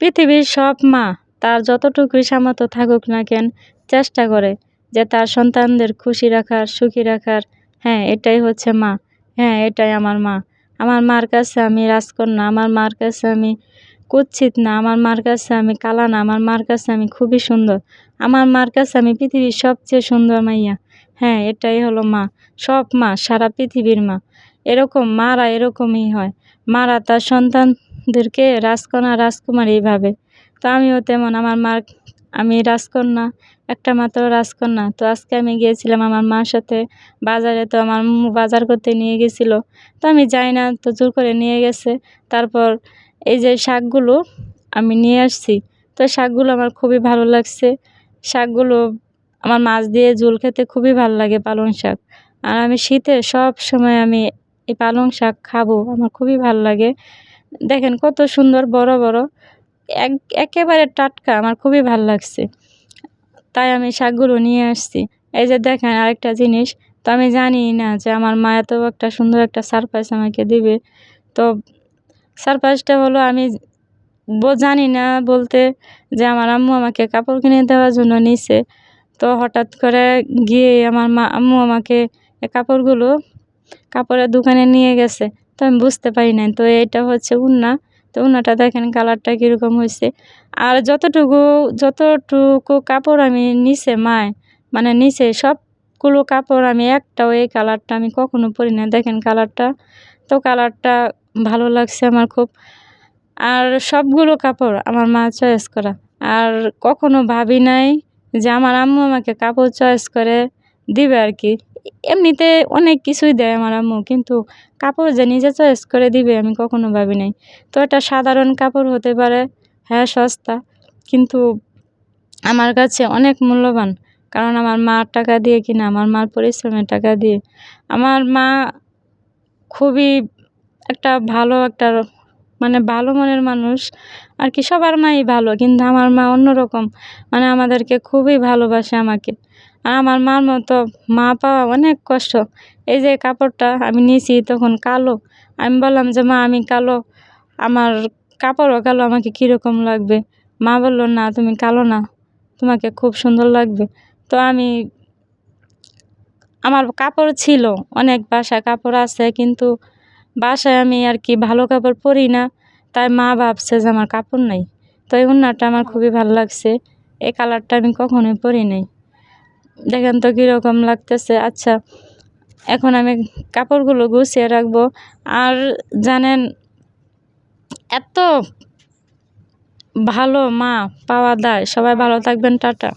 পৃথিবীর সব মা তার যতটুকুই সামর্থ্য থাকুক না কেন চেষ্টা করে যে তার সন্তানদের খুশি রাখার, সুখী রাখার। হ্যাঁ এটাই হচ্ছে মা। হ্যাঁ এটাই আমার মা। আমার মার কাছে আমি রাজকন্যা, আমার মার কাছে আমি কুৎসিত না, আমার মার কাছে আমি কালা না, আমার মার কাছে আমি খুবই সুন্দর। আমার মার কাছে আমি পৃথিবীর সবচেয়ে সুন্দর মাইয়া। হ্যাঁ এটাই হলো মা। সব মা, সারা পৃথিবীর মা। এরকম মারা এরকমই হয়। মারা তার সন্তানদেরকে রাজকন্যা, রাজকুমারী ভাবে তো আমিও তেমন, আমার মা আমি রাজকন্যা, একটা মাত্র রাজকন্যা। তো আজকে আমি গিয়েছিলাম আমার মার সাথে বাজারে, তো আমার বাজার করতে নিয়ে গেছিল। তো আমি যাই না, তো জোর করে নিয়ে গেছে। তারপর এই যে শাকগুলো আমি নিয়ে আসছি। তো শাকগুলো আমার খুবই ভালো লাগছে। শাকগুলো আমার মাছ দিয়ে ঝোল খেতে খুবই ভালো লাগে পালং শাক। আর আমি শীতে সব সময় আমি এই পালং শাক খাব, আমার খুবই ভালো লাগে। দেখেন কত সুন্দর, বড় বড়। এক, একেবারে টাটকা, আমার খুবই ভালো লাগছে। তাই আমি শাকগুলো নিয়ে আসছি। এই যে দেখেন আরেকটা জিনিস, তো আমি জানি না যে আমার মা এত একটা সুন্দর একটা সারপ্রাইজ আমাকে দিবে। তো সারপ্রাইজটা হলো আমি জানি না বলতে যে আমার আম্মু আমাকে কাপড় কিনে দেওয়ার জন্য নিছে। তো হঠাৎ করে গিয়ে আমার মা, আম্মু আমাকে কাপড়গুলো কাপড়ের দোকানে নিয়ে গেছে। তো আমি বুঝতে পারি নাই। তো এটা হচ্ছে উন্না। তো উন্নাটা দেখেন কালারটা কীরকম হয়েছে। আর যতটুকু যতটুকু কাপড় আমি নিচে মায় মানে নিচে সবগুলো কাপড় আমি একটাও এই কালারটা আমি কখনো পরি না দেখেন কালারটা। তো কালারটা ভালো লাগছে আমার খুব। আর সবগুলো কাপড় আমার মা চয়েস করা। আর কখনো ভাবি নাই যে আমার আম্মু আমাকে কাপড় চয়েস করে দিবে আর কি। এমনিতে অনেক কিছুই দেয় আমার আম্মু, কিন্তু কাপড় যে নিজে চয়েস করে দিবে আমি কখনো ভাবি নাই। তো এটা সাধারণ কাপড় হতে পারে হ্যাঁ সস্তা, কিন্তু আমার কাছে অনেক মূল্যবান। কারণ আমার মার টাকা দিয়ে কিনা, আমার মার পরিশ্রমের টাকা দিয়ে। আমার মা খুবই একটা ভালো একটা মানে ভালো মনের মানুষ। আর কি সবার মাই ভালো, কিন্তু আমার মা অন্যরকম। মানে আমাদেরকে খুবই ভালোবাসে আমাকে। আমার মার মতো মা পাওয়া অনেক কষ্ট। এই যে কাপড়টা আমি নিয়েছি তখন কালো। আমি বললাম যে, মা, আমি কালো। আমার কাপড়ও কালো, আমাকে কীরকম লাগবে? মা বলল, না, তুমি কালো না, তোমাকে খুব সুন্দর লাগবে। তো আমি, আমার কাপড় ছিল, অনেক বাসায় কাপড় আছে, কিন্তু বাসায় আমি আর কি ভালো কাপড় পরি না। তাই মা ভাবছে যে, আমার কাপড় নাই। তো এই ওড়নাটা আমার খুবই ভালো লাগছে। এই কালারটা আমি কখনোই পরি নাই। দেখেন তো কীরকম লাগতেছে। আচ্ছা এখন আমি কাপড়গুলো গুছিয়ে রাখব। আর জানেন, এত ভালো মা পাওয়া দায় সবাই ভালো থাকবেন, টাটা।